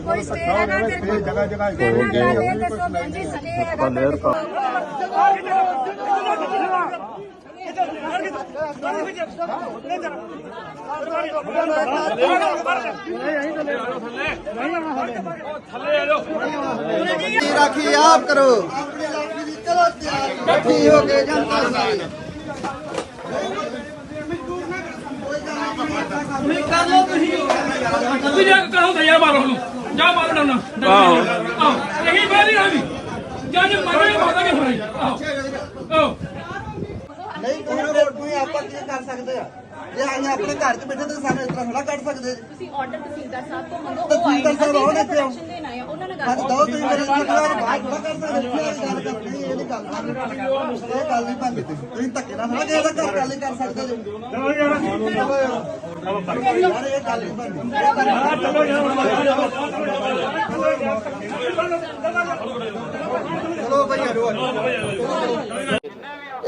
ਕੋਈ ਸਟੇ ਹੈ ਨਾ ਤੇ ਜਗ੍ਹਾ ਜਗ੍ਹਾ ਹੋ ਗਏ ਦੱਸੋ ਪੰਜੀ ਸਟੇ ਹੈਗਾ ਨੇਰ की ਇਕੱਠੀ ਹੋ ਕੇ ਜਨਤਾ ਸਾਰੀ ਨਹੀਂ ਕਰ ਲੋ ਤੁਸੀਂ ਤੁਸੀਂ ਜਾ ਕੇ ਕਰੋ ਯਾਰ ਮਾਰੋ ਨੂੰ ਜਾ ਮਾਰੋ ਨਾ ਆਹ। ਇਹੀ ਬਾਰੀ ਆ ਵੀ ਜੱਜ ਮਰੇ ਮਾਤਾ ਕੇ ਹੋਣੀ ਆਹ। ਨਹੀਂ ਕੋਈ ਨਾ ਕੋਈ ਆਪਾਂ ਕੀ ਕਰ ਸਕਦੇ ਆ? ਜੇ ਅਸੀਂ ਆਪਣੇ ਘਰ 'ਚ ਬੈਠੇ ਤਾਂ ਸਾਨੂੰ ਇਸ ਤਰ੍ਹਾਂ ਥੋੜਾ ਕੱਢ ਸਕਦੇ ਜੀ। ਤੁਸੀਂ ਆਰਡਰ ਤਹਿਸੀਲਦਾਰ ਸਾਹਿਬ ਤੋਂ ਮੰਗੋ ਉਹ ਆਏ ਤਹਿਸੀਲਦਾਰ ਸਾਹਿਬ ਆਉਣ ਨੇ ਇੱਥੇ ਆਓ। ਪ੍ਰੋਟੈਕਸ਼ਨ ਦੇਣ ਆਏ ਉਹਨਾਂ ਨਾਲ ਗੱਲ ਦੋ ਤੁਸੀਂ ਮੇਰੇ ਨਾਲ ਬਾਹਰ ਥੋੜਾ ਕਰ ਸਕਦੇ ਜੀ ਇਹ ਗੱਲ ਕਰ ਨਹੀਂ ਇਹ ਨਹੀਂ ਗੱਲ ਇਹ ਗੱਲ ਨਹੀਂ ਬਣਦੀ। ਤੁਸੀਂ ਧੱਕੇ ਨਾਲ ਥੋੜਾ ਕਿਸੇ ਦਾ ਘਰ ਗੱਲ ਨਹੀਂ ਕਰ ਸਕਦੇ ਜੀ। ਚਲੋ ਯਾਰ ਇਹ ਗੱਲ ਨਹੀਂ ਬਣਦੀ। ਚਲੋ ਭਈਆ ਰੋ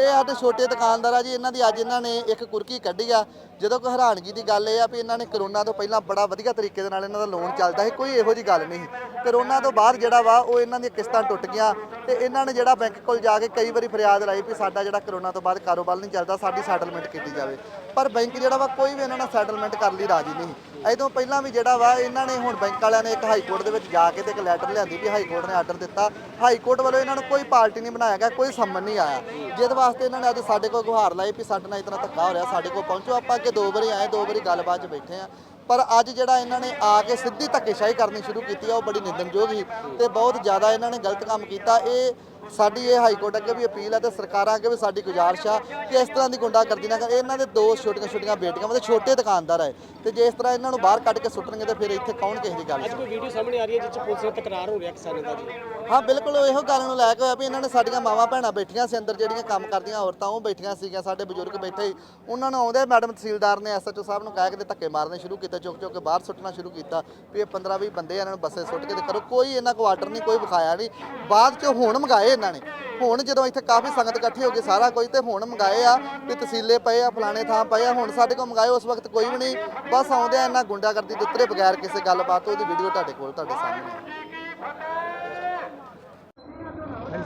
ਇਹ ਸਾਡੇ ਛੋਟੇ ਦੁਕਾਨਦਾਰ ਆ ਜੀ, ਇਹਨਾਂ ਦੀ ਅੱਜ ਇਹਨਾਂ ਨੇ ਇੱਕ ਕੁਰਕੀ ਕੱਢੀ ਆ। ਜਦੋਂ ਕੋਈ ਹੈਰਾਨਗੀ ਦੀ ਗੱਲ ਇਹ ਆ ਵੀ ਇਹਨਾਂ ਨੇ ਕਰੋਨਾ ਤੋਂ ਪਹਿਲਾਂ ਬੜਾ ਵਧੀਆ ਤਰੀਕੇ ਦੇ ਨਾਲ ਇਹਨਾਂ ਦਾ ਲੋਨ ਚੱਲਦਾ ਸੀ, ਕੋਈ ਇਹੋ ਜੀ ਗੱਲ ਨਹੀਂ ਕਰੋਨਾ ਤੋਂ ਬਾਅਦ ਜਿਹੜਾ ਵਾ, ਉਹ ਇਹਨਾਂ ਦੀਆਂ ਕਿਸ਼ਤਾਂ ਟੁੱਟ ਗਈਆਂ ਤੇ ਇਹਨਾਂ ਨੇ ਜਿਹੜਾ ਬੈਂਕ ਕੋਲ ਜਾ ਕੇ ਕਈ ਵਾਰੀ ਫਰਿਆਦ ਲਾਈ ਵੀ ਸਾਡਾ ਜਿਹੜਾ ਕਰੋਨਾ ਤੋਂ ਬਾਅਦ ਕਾਰੋਬਾਰ ਨਹੀਂ ਚੱਲਦਾ, ਸਾਡੀ ਸੈਟਲਮੈਂਟ ਕੀਤੀ ਜਾਵੇ। ਪਰ ਬੈਂਕ ਜਿਹੜਾ ਵਾ, ਕੋਈ ਵੀ ਇਹਨਾਂ ਨਾਲ ਸੈਟਲਮੈਂਟ ਕਰਨ ਲਈ ਰਾਜੀ ਨਹੀਂ ਐਦੋਂ ਪਹਿਲਾਂ ਵੀ ਜਿਹੜਾ ਵਾ, ਇਹਨਾਂ ਨੇ ਹੁਣ ਬੈਂਕ ਵਾਲਿਆਂ ਨੇ ਇੱਕ ਹਾਈ ਕੋਰਟ ਦੇ ਵਿੱਚ ਜਾ ਕੇ ਤੇ ਇੱਕ ਲੈਟਰ ਲਿਆਂਦੀ ਵੀ ਹਾਈ ਕੋਰਟ ਨੇ ਆਰਡਰ ਦਿੱਤਾ। ਹਾਈ ਕੋਰਟ ਵੱਲੋਂ ਇਹਨਾਂ ਨੂੰ ਕੋਈ ਪਾਰਟੀ ਨਹੀਂ ਬਣਾਇਆ ਗਿਆ, ਕੋਈ ਸੰਮਨ ਨਹੀਂ ਆਇਆ। ਜਿਹਦੇ ਵਾਸਤੇ ਇਹਨਾਂ ਨੇ ਅੱਜ ਸਾਡੇ ਕੋਲ ਗੁਹਾਰ ਲਾਈ ਵੀ ਸਾਡੇ ਨਾਲ ਇਤਨਾ ਧੱਕਾ ਹੋ ਰਿਹਾ, ਸਾਡੇ ਕੋਲ ਪਹੁੰਚੋ, ਆਪਾਂ ਅੱਗੇ ਦੋ ਵਾਰੀ ਆਏ, ਦੋ ਵਾਰੀ ਗੱਲਬਾਤ 'ਚ ਬੈਠੇ ਆ ਪਰ ਅੱਜ ਜਿਹੜਾ ਇਹਨਾਂ ਨੇ ਆ ਕੇ ਸਿੱਧੀ ਧੱਕੇਸ਼ਾਹੀ ਕਰਨੀ ਸ਼ੁਰੂ ਕੀਤੀ ਆ, ਉਹ ਬੜੀ ਨਿੰਦਣਯੋਗ ਸੀ ਤੇ ਬਹੁਤ ਜ਼ਿਆਦਾ ਇਹਨਾਂ ਨੇ ਗਲਤ ਕੰਮ ਕੀਤਾ। ਇਹ ਸਾਡੀ ਇਹ ਹਾਈ ਕੋਰਟ ਅੱਗੇ ਵੀ ਅਪੀਲ ਹੈ ਤੇ ਸਰਕਾਰਾਂ ਅੱਗੇ ਵੀ ਸਾਡੀ ਗੁਜ਼ਾਰਿਸ਼ ਆ ਕਿ ਇਸ ਤਰ੍ਹਾਂ ਦੀ ਗੁੰਡਾਗਰਦੀ ਨਾ ਕਰ ਇਹਨਾਂ ਦੇ ਦੋ ਛੋਟੀਆਂ ਛੋਟੀਆਂ ਬੇਟੀਆਂ ਮਤਲਬ ਛੋਟੇ ਦੁਕਾਨਦਾਰ ਹੈ ਤੇ ਜੇ ਇਸ ਤਰ੍ਹਾਂ ਇਹਨਾਂ ਨੂੰ ਬਾਹਰ ਕੱਢ ਕੇ ਸੁੱਟਣਗੇ ਤੇ ਫਿਰ ਇੱਥੇ ਕੌਣ ਕਿਸੇ ਦੀ ਗੱਲ ਅੱਜ ਕੋਈ ਵੀਡੀਓ ਸਾਹਮਣੇ ਆ ਰਹੀ ਹੈ ਜਿਸ ਪੁਲਿਸ ਨਾਲ ਤਕਰਾਰ ਹੋ ਰਿਹਾ ਕਿਸਾਨਾਂ ਦਾ ਜੀ। ਹਾਂ ਬਿਲਕੁਲ ਇਹੋ ਗੱਲ ਨੂੰ ਲੈ ਕੇ ਹੋਇਆ ਵੀ ਇਹਨਾਂ ਨੇ ਸਾਡੀਆਂ ਮਾਵਾਂ ਭੈਣਾਂ ਬੈਠੀਆਂ ਸੀ ਅੰਦਰ ਜਿਹੜੀਆਂ ਕੰਮ ਕਰਦੀਆਂ ਔਰਤਾਂ ਉਹ ਬੈਠੀਆਂ ਸੀਗੀਆਂ ਸਾਡੇ ਬਜ਼ੁਰਗ ਬੈਠੇ ਸੀ। ਉਹਨਾਂ ਨੂੰ ਆਉਂਦੇ ਮੈਡਮ ਤਹਿਸੀਲਦਾਰ ਨੇ ਐਸਐਚਓ ਸਾਹਿਬ ਨੂੰ ਕਹਿ ਕੇ ਤੇ ਧੱਕੇ ਮਾਰਨੇ ਸ਼ੁਰੂ ਕੀਤੇ ਚੁੱਕ ਚੁੱਕ ਕੇ ਬਾਹਰ ਸੁੱਟਣਾ ਸ਼ੁਰੂ ਕੀਤਾ ਵੀ ਇਹ 15 20 ਬੰਦੇ ਇਹਨਾਂ ਨੂੰ ਬੱਸੇ ਸੁੱਟ ਕੇ ਤੇ ਕਰੋ। ਕੋਈ ਇਹਨਾਂ ਕੋ ਆਰਡਰ ਨਹੀਂ ਕੋਈ ਵਿਖਾਇਆ ਨਹੀਂ। ਬਾਅਦ ਚ ਹੁਣ ਮੰਗਾਏ ਇਹਨਾਂ ਨੇ। ਹੁਣ ਜਦੋਂ ਇੱਥੇ ਕਾਫੀ ਸੰਗਤ ਇਕੱਠੀ ਹੋ ਗਈ ਸਾਰਾ ਕੁਝ ਤੇ ਹੁਣ ਮੰਗਾਏ ਆ ਵੀ ਤਹਿਸੀਲੇ ਪਏ ਆ ਫਲਾਣੇ ਥਾਂ ਪਏ ਆ। ਹੁਣ ਸਾਡੇ ਕੋਲ ਮੰਗਾਏ ਉਸ ਵਕਤ ਕੋਈ ਵੀ ਨਹੀਂ। ਬਸ ਆਉਂਦੇ ਆ ਇਹਨਾਂ ਗੁੰਡਾਗਰਦੀ ਦੇ ਉੱਤਰੇ ਬਗੈਰ ਕਿਸੇ ਗੱਲਬਾਤ ਤੋਂ। ਉਹਦੀ ਵੀਡੀਓ ਤੁਹਾਡੇ ਕੋਲ ਤੁਹਾਡੇ ਸਾਹਮਣੇ।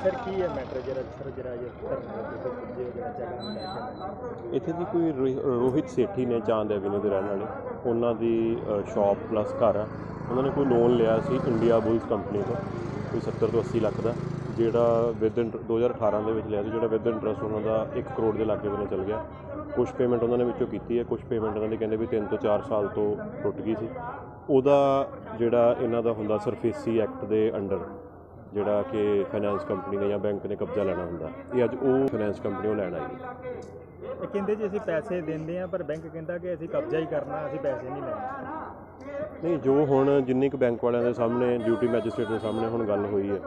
ਸਰ ਕੀ ਹੈ ਮੈਟਰ ਜਿਹੜਾ ਸਰ ਜਿਹੜਾ ਕੇ ਇੱਥੇ ਦੀ ਕੋਈ ਰੋਹਿ- ਰੋਹਿਤ ਸੇਠੀ ਨੇ ਚਾਂਦ ਐਵੀਨਿਊ ਦੇ ਰਹਿਣ ਵਾਲੇ। ਉਹਨਾਂ ਦੀ ਸ਼ਾਪ ਪਲੱਸ ਘਰ ਆ। ਉਹਨਾਂ ਨੇ ਕੋਈ ਲੋਨ ਲਿਆ ਸੀ ਇੰਡੀਆ ਬੁਲਸ ਕੰਪਨੀ ਤੋਂ ਕੋਈ 70 ਤੋਂ 80 ਲੱਖ ਦਾ। ਜਿਹੜਾ ਵਿਦ 2018 ਦੇ ਵਿੱਚ ਲਿਆ ਸੀ, ਜਿਹੜਾ ਵਿਦ ਇੰਟਰਸਟ ਉਹਨਾਂ ਦਾ 1 ਕਰੋੜ ਦੇ ਲਾਗੇ ਬੰਨੇ ਚੱਲ ਗਿਆ। ਕੁਝ ਪੇਮੈਂਟ ਉਹਨਾਂ ਨੇ ਵਿੱਚੋਂ ਕੀਤੀ ਹੈ ਕੁਝ ਪੇਮੈਂਟ ਉਹਨਾਂ ਦੀ ਕਹਿੰਦੇ ਵੀ 3 ਤੋਂ 4 ਸਾਲ ਤੋਂ ਟੁੱਟ ਗਈ ਸੀ। ਉਹਦਾ ਜਿਹੜਾ ਇਹਨਾਂ ਦਾ ਹੁੰਦਾ ਸਰਫੇਸੀ ਐਕਟ ਦੇ ਅੰਡਰ, ਜਿਹੜਾ ਕਿ ਫਾਈਨਾਂਸ ਕੰਪਨੀ ਨੇ ਜਾਂ ਬੈਂਕ ਨੇ ਕਬਜ਼ਾ ਲੈਣਾ ਹੁੰਦਾ, ਇਹ ਅੱਜ ਉਹ ਫਾਈਨਾਂਸ ਕੰਪਨੀ ਉਹ ਲੈਣ ਆਈ ਹੈ। ਇਹ ਕਹਿੰਦੇ ਜੀ ਅਸੀਂ ਪੈਸੇ ਦਿੰਦੇ ਆ ਪਰ ਬੈਂਕ ਕਹਿੰਦਾ ਕਿ ਅਸੀਂ ਕਬਜ਼ਾ ਹੀ ਕਰਨਾ, ਅਸੀਂ ਪੈਸੇ ਨਹੀਂ ਲੈਣੇ। ਨਹੀਂ, ਜੋ ਹੁਣ ਜਿੰਨੀ ਕੁ ਬੈਂਕ ਵਾਲਿਆਂ ਦੇ ਸਾਹਮਣੇ ਡਿਊਟੀ ਮੈਜਿਸਟ੍ਰੇਟ ਦੇ ਸਾਹਮਣੇ ਹੁਣ ਗੱਲ ਹੋਈ ਹੈ,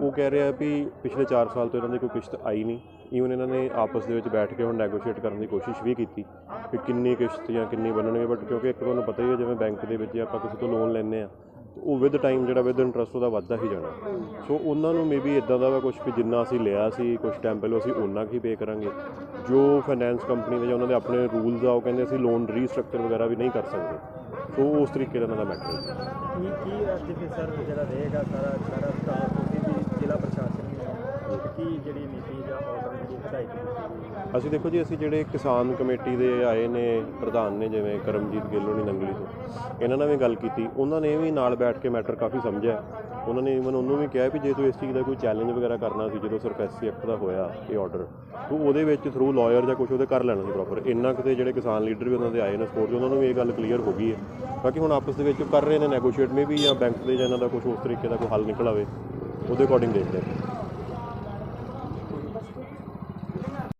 ਉਹ ਕਹਿ ਰਿਹਾ ਵੀ ਪਿਛਲੇ 4 ਸਾਲ ਤੋਂ ਇਹਨਾਂ ਦੀ ਕੋਈ ਕਿਸ਼ਤ ਆਈ ਨਹੀਂ। ਈਵਨ ਇਹਨਾਂ ਨੇ ਆਪਸ ਦੇ ਵਿੱਚ ਬੈਠ ਕੇ ਹੁਣ ਨੈਗੋਸ਼ੀਏਟ ਕਰਨ ਦੀ ਕੋਸ਼ਿਸ਼ ਵੀ ਕੀਤੀ ਕਿ ਕਿੰਨੀ ਕਿਸ਼ਤ ਜਾਂ ਕਿੰਨੀ ਬਣਨਗੇ ਬਟ ਕਿਉਂਕਿ ਇੱਕ ਤੁਹਾਨੂੰ ਪਤਾ ਹੀ ਹੈ, ਜਿਵੇਂ ਬੈਂਕ ਦੇ ਵਿੱਚ ਆਪਾਂ ਕਿਸੇ ਤੋਂ ਲੋਨ ਲੈਂਦੇ ਆ ਉਹ ਵਿਦ ਟਾਈਮ ਜਿਹੜਾ ਵਿਦ ਇੰਟਰਸਟ ਉਹਦਾ ਵੱਧਦਾ ਹੀ ਜਾਣਾ। ਸੋ ਉਹਨਾਂ ਨੂੰ ਮੇਬੀ ਇਦਾਂ ਦਾ ਵਾ ਕੁਝ ਕਿ ਜਿੰਨਾ ਅਸੀਂ ਲਿਆ ਸੀ ਕੁਝ ਟਾਈਮ ਪਹਿਲਾਂ ਅਸੀਂ ਉਹਨਾਂ ਹੀ ਪੇ ਕਰਾਂਗੇ। ਜੋ ਫਾਈਨੈਂਸ ਕੰਪਨੀ ਦੇ ਜਾਂ ਉਹਨਾਂ ਦੇ ਆਪਣੇ ਰੂਲਸ ਆ, ਉਹ ਕਹਿੰਦੇ ਅਸੀਂ ਲੋਨ ਰੀਸਟਰਕਚਰ ਵਗੈਰਾ ਵੀ ਨਹੀਂ ਕਰ ਸਕਦੇ। ਸੋ ਉਸ ਤਰੀਕੇ ਦਾ ਉਹਨਾਂ ਦਾ ਮੈਟਰ ਹੈ। ਕੀ ਕੀ ਅੱਜ ਫਿਰ ਸਰ ਜਿਹੜਾ ਰਹੇਗਾ ਸਾਰਾ ਸਾਰਾ ਸਟਾਫ ਤੁਸੀਂ ਵੀ ਜ਼ਿਲ੍ਹਾ ਪ੍ਰਸ਼ਾਸਨ ਵੀ ਹੋ ਤੇ ਕੀ ਜਿਹੜੀ ਨੀਤੀ ਜਾਂ ਆਰਡਰ ਜਿਹੜੀ ਹਦਾਇਤ ਕੀਤੀ ਗਈ ਅਸੀਂ ਦੇਖੋ ਜੀ, ਅਸੀਂ ਜਿਹੜੇ ਕਿਸਾਨ ਕਮੇਟੀ ਦੇ ਆਏ ਨੇ, ਪ੍ਰਧਾਨ ਨੇ ਜਿਵੇਂ ਕਰਮਜੀਤ ਗਿੱਲ ਹੋਣੀ ਨੰਗਲੀ ਤੋਂ, ਇਹਨਾਂ ਨਾਲ ਵੀ ਗੱਲ ਕੀਤੀ। ਉਹਨਾਂ ਨੇ ਵੀ ਨਾਲ ਬੈਠ ਕੇ ਮੈਟਰ ਕਾਫੀ ਸਮਝਿਆ। ਉਹਨਾਂ ਨੇ ਇਵਨ ਉਹਨੂੰ ਵੀ ਕਿਹਾ ਵੀ ਜੇ ਤੂੰ ਇਸ ਚੀਜ਼ ਦਾ ਕੋਈ ਚੈਲੰਜ ਵਗੈਰਾ ਕਰਨਾ ਸੀ, ਜਦੋਂ ਸਰਫੈਸੀ ਐਕਟ ਦਾ ਹੋਇਆ ਇਹ ਆਰਡਰ ਤੂੰ ਉਹਦੇ ਵਿੱਚ ਥਰੂ ਲਾਇਰ ਜਾਂ ਕੁਝ ਉਹਦੇ ਕਰ ਲੈਣਾ ਸੀ ਪ੍ਰੋਪਰ ਇੰਨਾ ਕਿਤੇ ਜਿਹੜੇ ਕਿਸਾਨ ਲੀਡਰ ਵੀ ਉਹਨਾਂ ਦੇ ਆਏ ਨੇ ਸਪੋਰਟ ਉਹਨਾਂ ਨੂੰ ਵੀ ਇਹ ਗੱਲ ਕਲੀਅਰ ਹੋ ਗਈ ਹੈ। ਬਾਕੀ ਹੁਣ ਆਪਸ ਦੇ ਵਿੱਚ ਕਰ ਰਹੇ ਨੇ ਨੈਗੋਸ਼ੀਏਟ ਮੇ ਵੀ ਜਾਂ ਬੈਂਕ ਦੇ ਜਾਂ ਇਹਨਾਂ ਦਾ ਕੁਝ ਉਸ ਤਰੀਕੇ ਦਾ ਕੋਈ ਹੱਲ ਨਿਕਲ ਆਵੇ, ਉਹਦੇ ਅਕੋਰਡਿੰਗ ਦੇਖਦੇ ਹਾਂ।